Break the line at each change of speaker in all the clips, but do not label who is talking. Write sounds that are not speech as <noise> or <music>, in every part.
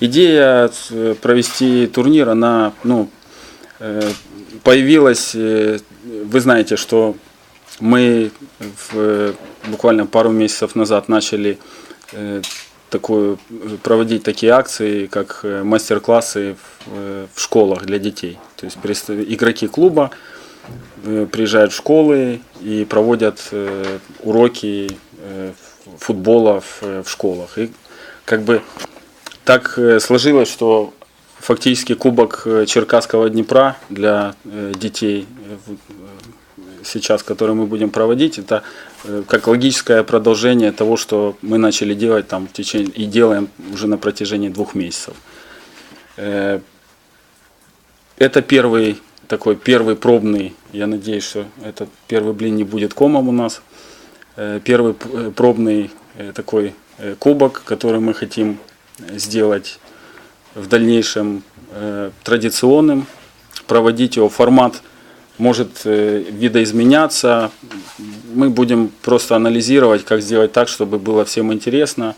идея э, провести турнир, она ну, э, появилась, э, вы знаете, что мы в, буквально пару месяцев назад начали такую, проводить такие акции, как мастер-классы в, в школах для детей. То есть игроки клуба приезжают в школы и проводят уроки футбола в, в школах. И как бы так э, сложилось, что фактически кубок э, Черкасского Днепра для э, детей сейчас, который мы будем проводить, это как логическое продолжение того, что мы начали делать там в течение и делаем уже на протяжении двух месяцев. Это первый такой первый пробный, я надеюсь, что этот первый блин не будет комом у нас. Первый пробный такой кубок, который мы хотим сделать в дальнейшем э, традиционным, проводить его формат может э, видоизменяться. Мы будем просто анализировать, как сделать так, чтобы было всем интересно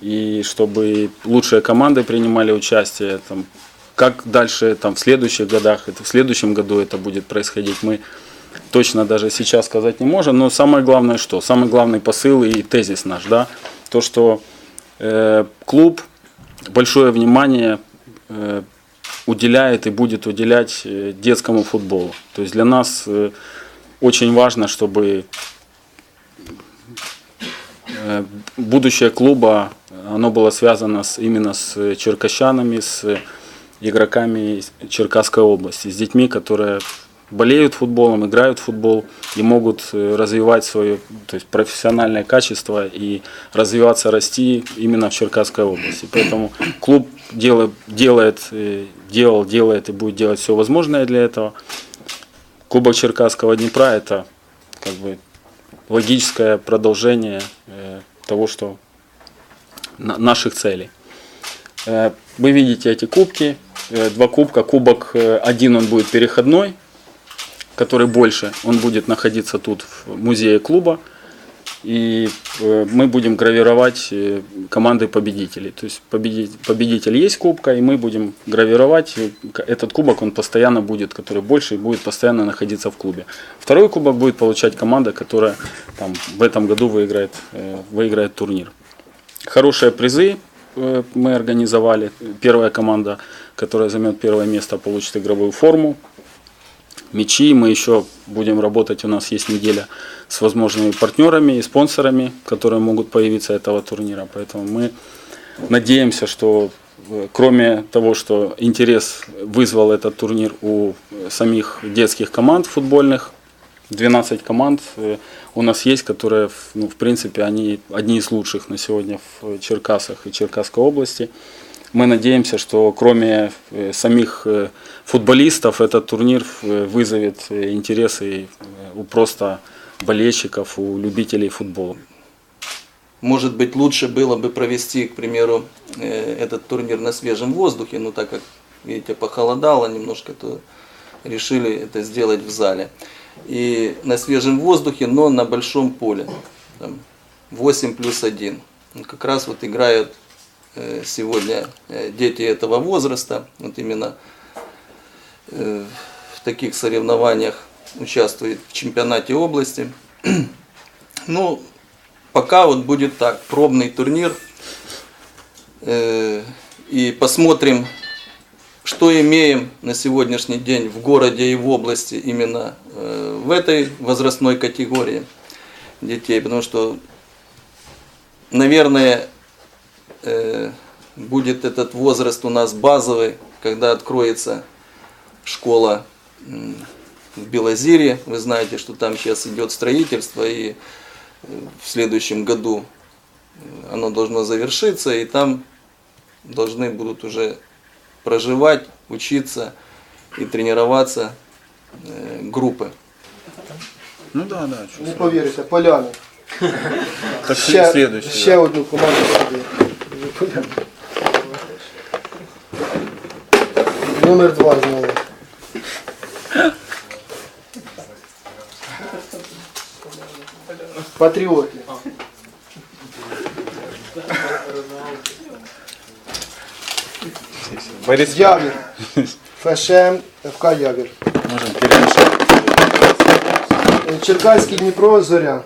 и чтобы лучшие команды принимали участие. Там, как дальше там, в следующих годах, это, в следующем году это будет происходить, мы точно даже сейчас сказать не можем. Но самое главное что? Самый главный посыл и тезис наш, да, то, что э, клуб большое внимание э, уделяет и будет уделять э, детскому футболу. То есть для нас э, очень важно, чтобы будущее клуба оно было связано с, именно с черкащанами, с игроками Черкасской области, с детьми, которые болеют футболом, играют в футбол и могут э, развивать свое то есть профессиональное качество и развиваться, расти именно в Черкасской области. Поэтому клуб делает, делает, э, делал, делает и будет делать все возможное для этого. Кубок Черкасского Днепра это как бы логическое продолжение э, того, что на- наших целей. Вы видите эти кубки, два кубка. Кубок один он будет переходной, который больше, он будет находиться тут в музее клуба. И э, мы будем гравировать э, команды победителей. То есть победитель, победитель есть кубка, и мы будем гравировать. Этот кубок, он постоянно будет, который больше, и будет постоянно находиться в клубе. Второй кубок будет получать команда, которая там, в этом году выиграет, э, выиграет турнир. Хорошие призы мы организовали. Первая команда, которая займет первое место, получит игровую форму. Мячи мы еще будем работать. У нас есть неделя с возможными партнерами и спонсорами, которые могут появиться этого турнира. Поэтому мы надеемся, что э, кроме того, что интерес вызвал этот турнир у э, самих детских команд футбольных, 12 команд э, у нас есть, которые, ну, в принципе, они одни из лучших на сегодня в Черкасах и Черкасской области. Мы надеемся, что кроме э, самих э, футболистов этот турнир э, вызовет интересы у просто болельщиков, у любителей футбола.
Может быть, лучше было бы провести, к примеру, этот турнир на свежем воздухе, но так как, видите, похолодало немножко, то решили это сделать в зале. И на свежем воздухе, но на большом поле. Там 8 плюс 1. Ну, Как раз вот играют сегодня э, дети этого возраста, вот именно э, в таких соревнованиях участвует в чемпионате области. <clears throat> Ну, пока вот будет так, пробный турнир. Э, И посмотрим, что имеем на сегодняшний день в городе и в области именно э, в этой возрастной категории детей. Потому что, наверное, э, будет этот возраст у нас базовый, когда откроется школа в Белозере. Вы знаете, что там сейчас идет строительство, и э, в следующем году э, оно должно завершиться, и там должны будут уже проживать, учиться и тренироваться группы.
Ну да, да.
Не повірите, поляни.
Так
Ще,
следующий.
ще одну команду сюди. Поляни. Номер два знову. Патріоти.
Борис,
Явір. ФШМ ФК Явір.
можем перемешать.
Е, Черкаський Дніпро Зоря.